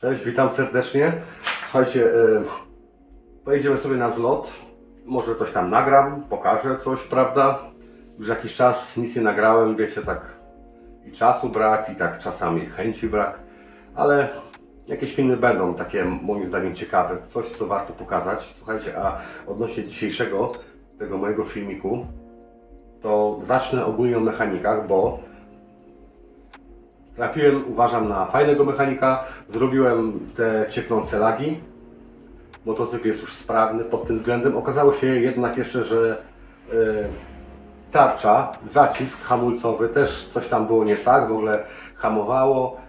Cześć, witam serdecznie. Słuchajcie, e, pojedziemy sobie na zlot. Może coś tam nagram, pokażę coś, prawda? Już jakiś czas nic nie nagrałem, wiecie, tak i czasu brak, i tak czasami chęci brak, ale jakieś filmy będą takie moim zdaniem ciekawe, coś co warto pokazać. Słuchajcie, a odnośnie dzisiejszego tego mojego filmiku, to zacznę ogólnie o mechanikach, bo Trafiłem, uważam, na fajnego mechanika. Zrobiłem te cieknące lagi. Motocykl jest już sprawny pod tym względem. Okazało się jednak jeszcze, że e, tarcza, zacisk hamulcowy też coś tam było nie tak. W ogóle hamowało.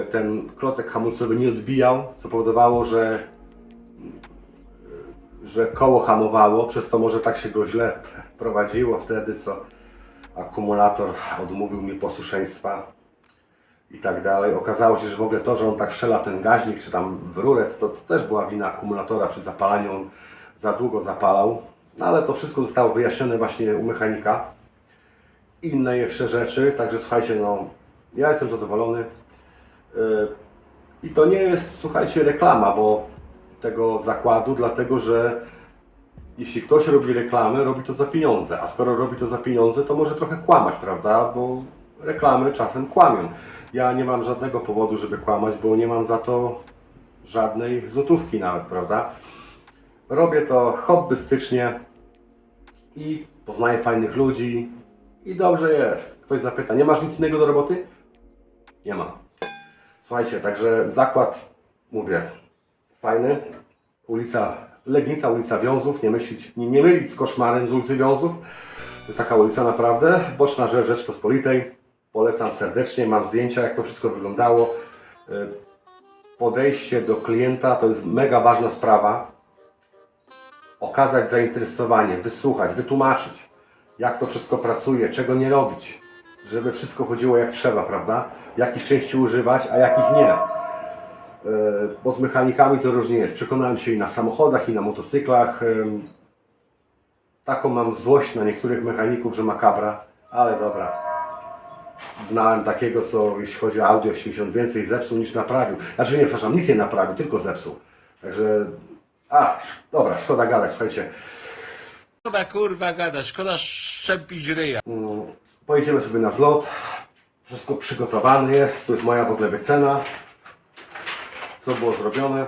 E, ten klocek hamulcowy nie odbijał, co powodowało, że że koło hamowało, przez to może tak się go źle prowadziło wtedy, co akumulator odmówił mi posłuszeństwa i tak dalej. Okazało się, że w ogóle to, że on tak strzela w ten gaźnik, czy tam w rurę, to, to też była wina akumulatora przy zapalaniu. On za długo zapalał. No ale to wszystko zostało wyjaśnione właśnie u mechanika. Inne jeszcze rzeczy, także słuchajcie, no ja jestem zadowolony. Yy, I to nie jest, słuchajcie, reklama, bo tego zakładu, dlatego że jeśli ktoś robi reklamę, robi to za pieniądze, a skoro robi to za pieniądze, to może trochę kłamać, prawda? Bo reklamy czasem kłamią. Ja nie mam żadnego powodu, żeby kłamać, bo nie mam za to żadnej złotówki nawet, prawda? Robię to hobbystycznie i poznaję fajnych ludzi i dobrze jest. Ktoś zapyta, nie masz nic innego do roboty? Nie ma. Słuchajcie, także zakład, mówię, fajny. Ulica Legnica, ulica Wiązów, nie, myślić, nie, nie mylić z koszmarem z ulicy Wiązów. To jest taka ulica naprawdę, boczna rzecz Rzeczpospolitej. Polecam serdecznie, mam zdjęcia, jak to wszystko wyglądało. Y, Podejście do klienta to jest mega ważna sprawa. Okazać zainteresowanie, wysłuchać, wytłumaczyć, jak to wszystko pracuje, czego nie robić, żeby wszystko chodziło jak trzeba, prawda? Jakich części używać, a jakich nie. Yy, Bo z mechanikami to różnie jest. Przekonałem się i na samochodach, i na motocyklach. Ym, Taką mam złość na niektórych mechaników, że makabra, ale dobra. Znałem takiego, co jeśli chodzi o Audi 80 więcej zepsuł niż naprawił. Znaczy nie, przepraszam, nic nie naprawił, tylko zepsuł. Także, a, dobra, szkoda gadać, słuchajcie. Szkoda kurwa gada, szkoda szczepić ryja. Mm, Pojedziemy sobie na zlot. Wszystko przygotowane jest. Tu jest moja w ogóle wycena. Co było zrobione.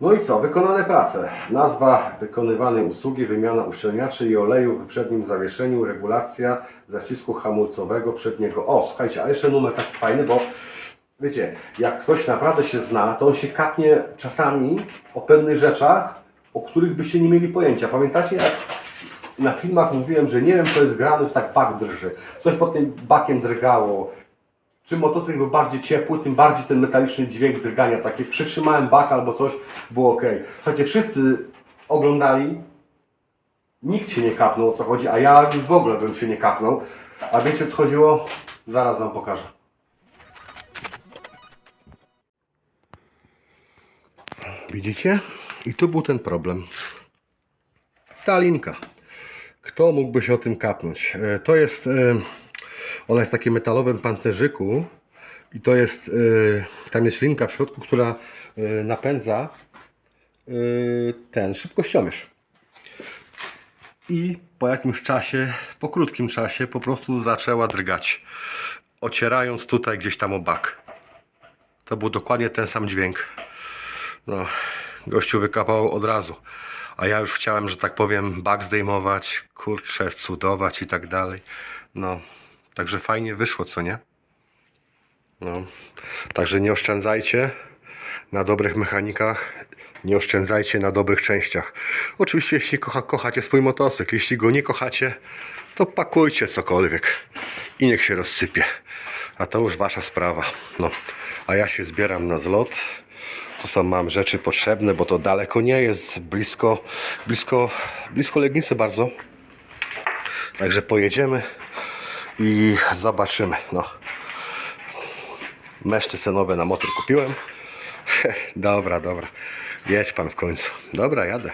No i co? Wykonane prace. Nazwa wykonywanej usługi, wymiana uszczelniaczy i oleju w wyprzednim zawieszeniu, regulacja zacisku hamulcowego przedniego. O, słuchajcie, a jeszcze numer taki fajny, bo wiecie, jak ktoś naprawdę się zna, to on się kapnie czasami o pewnych rzeczach, o których byście nie mieli pojęcia. Pamiętacie, jak na filmach mówiłem, że nie wiem, co jest grane, że tak bak drży. Coś pod tym bakiem drgało. Czym motocykl był bardziej ciepły, tym bardziej ten metaliczny dźwięk drgania. Takie przytrzymałem bak albo coś, było ok. Słuchajcie, wszyscy oglądali, nikt się nie kapnął o co chodzi, a ja w ogóle bym się nie kapnął. A wiecie co chodziło? Zaraz Wam pokażę. Widzicie? I tu był ten problem. Ta linka. Kto mógłby się o tym kapnąć? E, To jest, e, ona jest w takim metalowym pancerzyku i to jest, e, tam jest linka w środku, która e, napędza e, ten szybkościomierz. I po jakimś czasie, po krótkim czasie po prostu zaczęła drgać, ocierając tutaj gdzieś tam o bak. To był dokładnie ten sam dźwięk. No, gościu wykapał od razu. A ja już chciałem, że tak powiem, bak zdejmować, kurczę, cudować i tak dalej. No, także fajnie wyszło, co nie? No, także nie oszczędzajcie na dobrych mechanikach, nie oszczędzajcie na dobrych częściach. Oczywiście, jeśli kocha, kochacie swój motocykl, jeśli go nie kochacie, to pakujcie cokolwiek i niech się rozsypie. A to już wasza sprawa. No, a ja się zbieram na zlot. Tu są mam rzeczy potrzebne, bo to daleko nie jest, blisko, blisko, blisko Legnicy bardzo. Także pojedziemy i zobaczymy. No. Meszty senowe na motor kupiłem. dobra, dobra. Jedź pan w końcu. Dobra, jadę.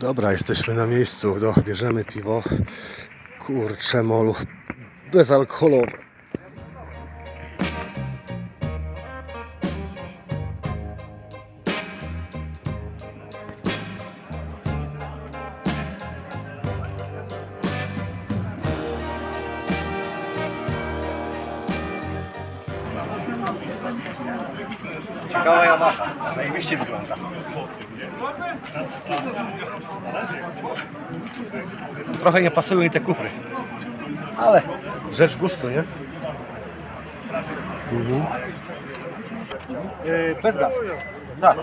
Dobra, jesteśmy na miejscu. Do, bierzemy piwo. Kurcze molów bezalkoholowe. Ciekawa Yamaha, zajebiście wygląda. Trochę nie pasują mi te kufry. Ale rzecz gustu, nie? Yy, bez gazu. Tak.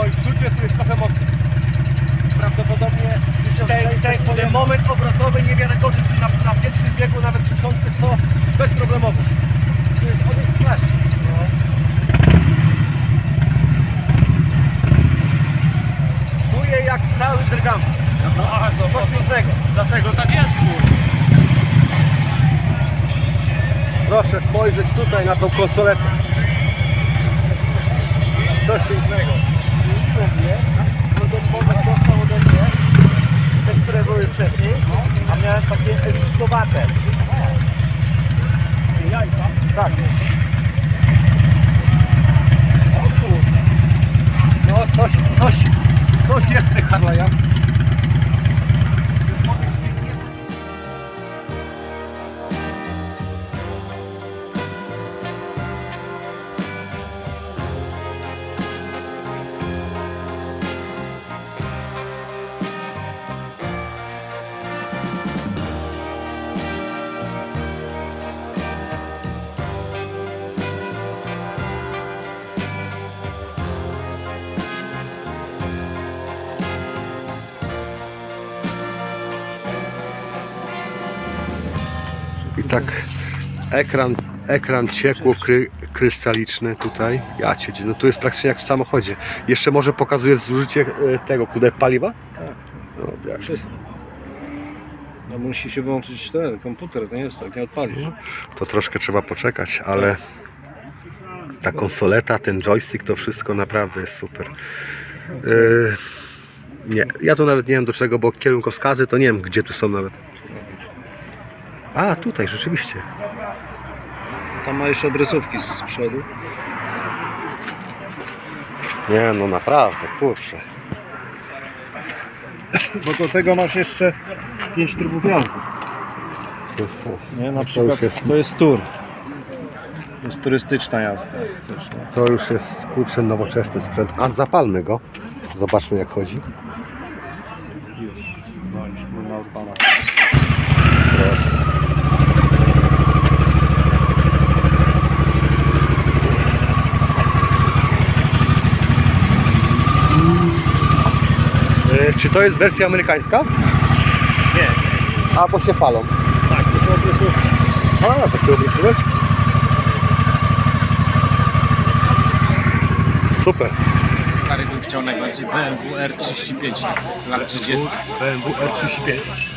Oj, w tu jest trochę mocy. Prawdopodobnie Ten, ten, ten moment obrotowy niewiarygodny, czyli na, na pierwszym biegu nawet 1100 bezproblemowo. To jest, on jest straszny. Czuję jak cały drgam. No, Coś pięknego. Dlatego tak jest, kurwa. Proszę spojrzeć tutaj na tą konsoletę. Coś pięknego. Ode mnie, te, które były wcześniej, a miałem takie eliksowate. Jajka? Tak. I tak ekran, ekran ciekło kry, krystaliczny tutaj. Ja cię, no tu jest praktycznie jak w samochodzie. Jeszcze może pokazuje zużycie e, tego, kudę paliwa? Tak. No, jak No musi się wyłączyć ten komputer, to nie jest tak, nie odpalisz. To troszkę trzeba poczekać, ale ta konsoleta, ten joystick, to wszystko naprawdę jest super. Yy, nie, ja tu nawet nie wiem do czego, bo kierunkowskazy to nie wiem gdzie tu są nawet. A, tutaj rzeczywiście. Tam ma jeszcze adresówki z przodu. Nie, no naprawdę, kurczę. Bo do tego masz jeszcze 5 trybów jazdy. Nie, na To przykład już jest- to jest tour. To jest turystyczna jazda, jak chcesz. No. To już jest kurczę nowoczesny sprzęt. A zapalmy go. Zobaczmy jak chodzi. Już, dzwonisz, był na odpala. Yy, czy to jest wersja amerykańska? Nie, A, bo się palą. tak, to są adresówki. A, takie obrysóweczki. Super. Stary bym chciał najbardziej BMW R35 z lat 30. BMW R35.